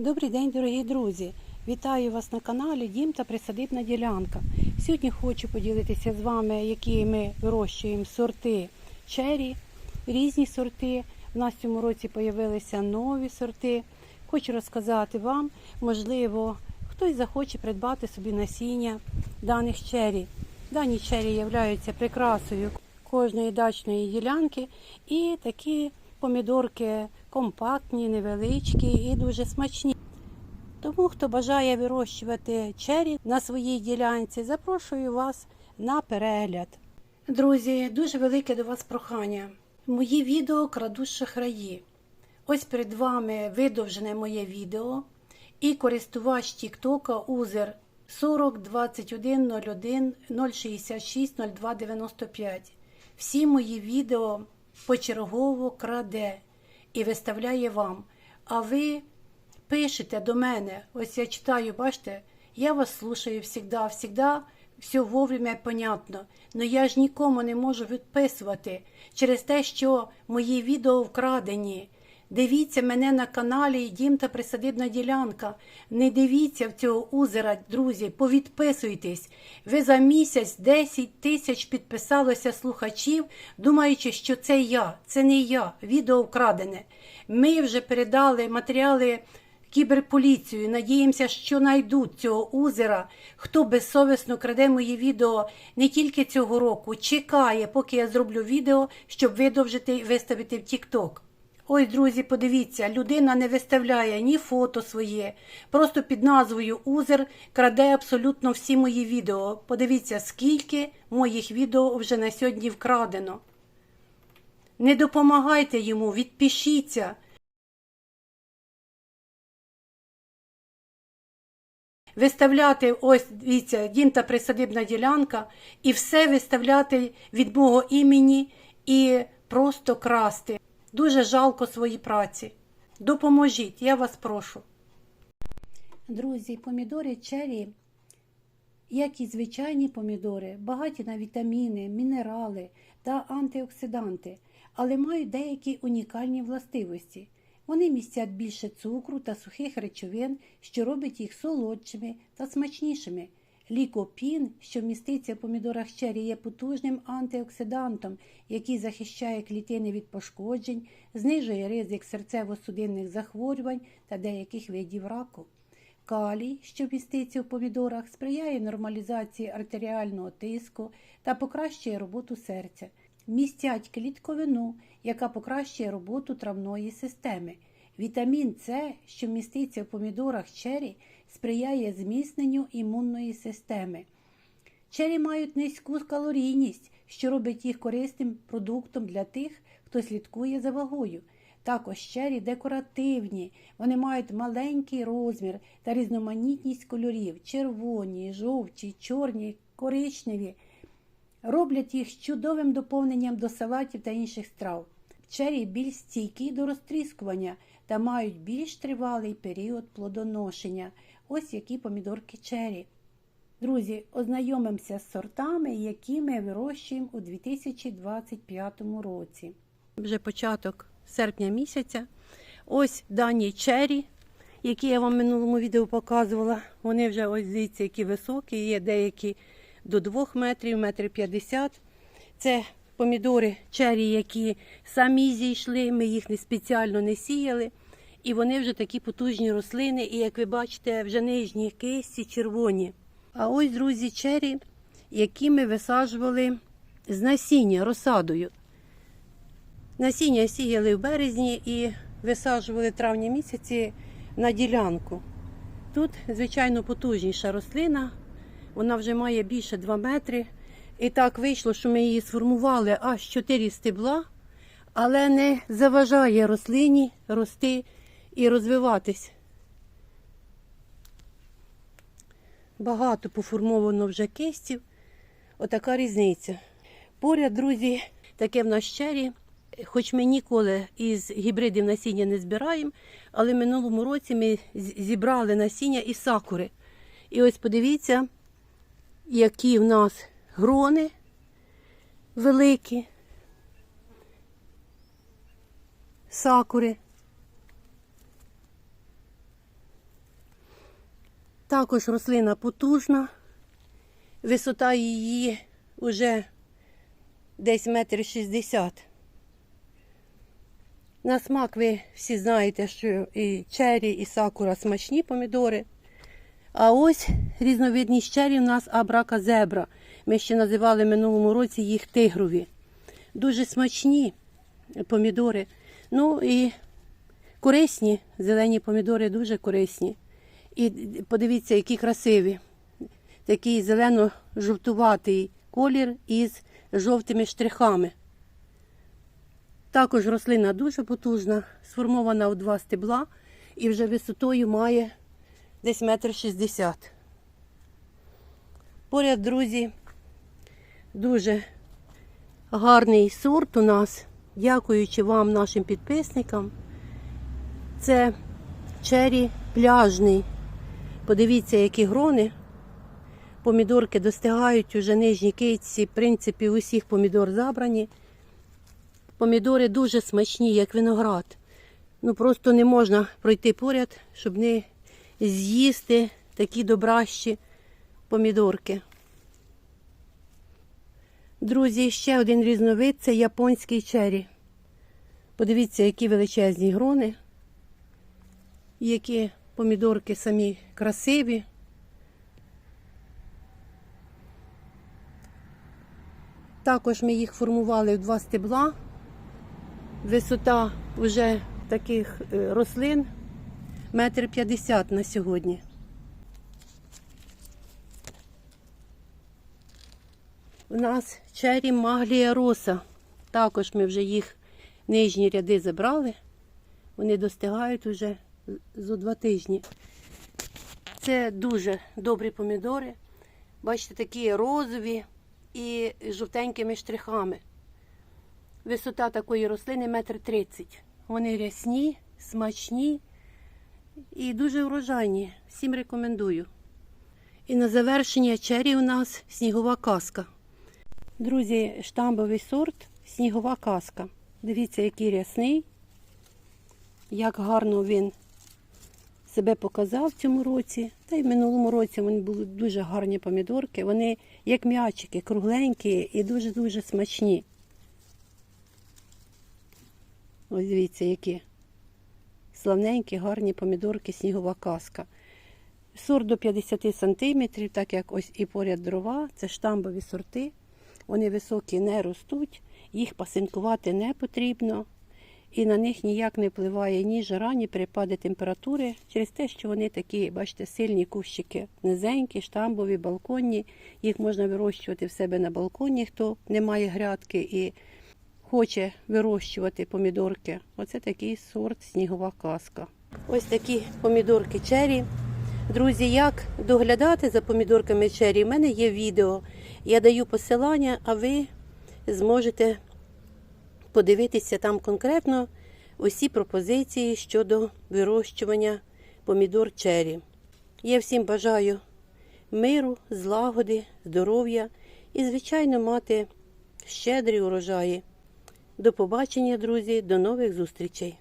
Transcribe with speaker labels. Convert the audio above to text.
Speaker 1: Добрий день, дорогі друзі! Вітаю вас на каналі Дім та Присадибна ділянка. Сьогодні хочу поділитися з вами, які ми вирощуємо сорти чері, різні сорти. У нас в цьому році з'явилися нові сорти. Хочу розказати вам, можливо, хтось захоче придбати собі насіння даних чері. Дані чері являються прикрасою кожної дачної ділянки і такі помідорки компактні, невеличкі і дуже смачні. Тому, хто бажає вирощувати чері на своїй ділянці, запрошую вас на перегляд. Друзі, дуже велике до вас прохання. Мої відео крадуть шахраї. Ось перед вами видовжене моє відео і користувач Тіктока Узер 40 21 01 066 02 95. Всі мої відео почергово краде і виставляє вам. А ви пишете до мене, ось я читаю, бачите, я вас слушаю всегда, всегда все вовремя понятно. Но я ж нікому не можу відписувати через те, що мої відео вкрадені. Дивіться мене на каналі Дім та Присадибна ділянка. Не дивіться в цього узера, друзі, повідписуйтесь. Ви за місяць 10 тисяч підписалося слухачів, думаючи, що це я. Це не я. Відео вкрадене. Ми вже передали матеріали кіберполіцію. Надіємося, що знайдуть цього узера, хто безсовісно краде мої відео не тільки цього року, чекає, поки я зроблю відео, щоб видовжити і виставити в TikTok. Ой, друзі, подивіться, людина не виставляє ні фото своє, просто під назвою Узер краде абсолютно всі мої відео. Подивіться, скільки моїх відео вже на сьогодні вкрадено. Не допомагайте йому, відпишіться. Виставляти ось дивіться, дім та присадибна ділянка, і все виставляти від мого імені і просто красти. Дуже жалко свої праці. Допоможіть, я вас прошу. Друзі, помідори чері, як і звичайні помідори, багаті на вітаміни, мінерали та антиоксиданти, але мають деякі унікальні властивості. Вони містять більше цукру та сухих речовин, що робить їх солодшими та смачнішими. Лікопін, що міститься в помідорах чері, є потужним антиоксидантом, який захищає клітини від пошкоджень, знижує ризик серцево-судинних захворювань та деяких видів раку. Калій, що міститься в помідорах, сприяє нормалізації артеріального тиску та покращує роботу серця. Містять клітковину, яка покращує роботу травної системи. Вітамін С, що міститься в помідорах чері, сприяє зміцненню імунної системи. Чері мають низьку калорійність, що робить їх корисним продуктом для тих, хто слідкує за вагою. Також чері декоративні, вони мають маленький розмір та різноманітність кольорів червоні, жовті, чорні, коричневі. Роблять їх чудовим доповненням до салатів та інших страв. Чері більш стійкі до розтріскування та мають більш тривалий період плодоношення. Ось які помідорки чері. Друзі, ознайомимося з сортами, які ми вирощуємо у 2025 році. Вже початок серпня місяця. Ось дані чері, які я вам в минулому відео показувала. Вони вже ось дивіться, які високі, є деякі до 2 метрів, метр 50. Це помідори чері, які самі зійшли, ми їх не спеціально не сіяли. І вони вже такі потужні рослини, і як ви бачите, вже нижні кисті червоні. А ось, друзі, чері, які ми висаджували з насіння розсадою. Насіння сіяли в березні і висаджували в травні місяці на ділянку. Тут, звичайно, потужніша рослина, вона вже має більше 2 метри. І так вийшло, що ми її сформували аж 4 стебла, але не заважає рослині рости і розвиватись. Багато поформовано вже кистів. Отака різниця. Поряд, друзі, таке в нас чері. Хоч ми ніколи із гібридів насіння не збираємо, але минулому році ми зібрали насіння із сакури. І ось подивіться, які в нас грони великі, сакури. Також рослина потужна. Висота її вже десь метр шістдесят. На смак ви всі знаєте, що і чері, і сакура смачні помідори. А ось різновидність чері у нас абрака зебра. Ми ще називали минулому році їх тигрові. Дуже смачні помідори. Ну і корисні, зелені помідори дуже корисні. І подивіться, які красиві. Такий зелено-жовтуватий колір із жовтими штрихами. Також рослина дуже потужна, сформована у два стебла і вже висотою має десь метр шістдесят. Поряд, друзі, дуже гарний сорт у нас, дякуючи вам, нашим підписникам. Це чері пляжний. Подивіться, які грони. Помідорки достигають уже нижні китці. В принципі, усіх помідор забрані. Помідори дуже смачні, як виноград. Ну просто не можна пройти поряд, щоб не з'їсти такі добращі помідорки. Друзі, ще один різновид це японський чері. Подивіться, які величезні грони, які помідорки самі красиві. Також ми їх формували в два стебла. Висота вже таких е, рослин метр п'ятдесят на сьогодні. У нас чері маглія роса. Також ми вже їх нижні ряди забрали. Вони достигають уже зо два тижні. Це дуже добрі помідори. Бачите, такі розові і жовтенькими штрихами. Висота такої рослини метр тридцять. Вони рясні, смачні і дуже врожайні. Всім рекомендую. І на завершення чері у нас снігова казка. Друзі, штамбовий сорт снігова казка. Дивіться, який рясний, як гарно він себе показав в цьому році. Та й в минулому році вони були дуже гарні помідорки. Вони як м'ячики, кругленькі і дуже-дуже смачні. Ось дивіться, які славненькі, гарні помідорки, снігова казка. Сорт до 50 см, так як ось і поряд дрова, це штамбові сорти. Вони високі не ростуть, їх пасинкувати не потрібно. І на них ніяк не впливає ні жара, ні перепади температури через те, що вони такі, бачите, сильні кущики, низенькі, штамбові, балконні. Їх можна вирощувати в себе на балконі, хто не має грядки і хоче вирощувати помідорки. Оце такий сорт снігова казка. Ось такі помідорки чері. Друзі, як доглядати за помідорками чері? У мене є відео. Я даю посилання, а ви зможете подивитися там конкретно усі пропозиції щодо вирощування помідор чері. Я всім бажаю миру, злагоди, здоров'я і, звичайно, мати щедрі урожаї. До побачення, друзі, до нових зустрічей!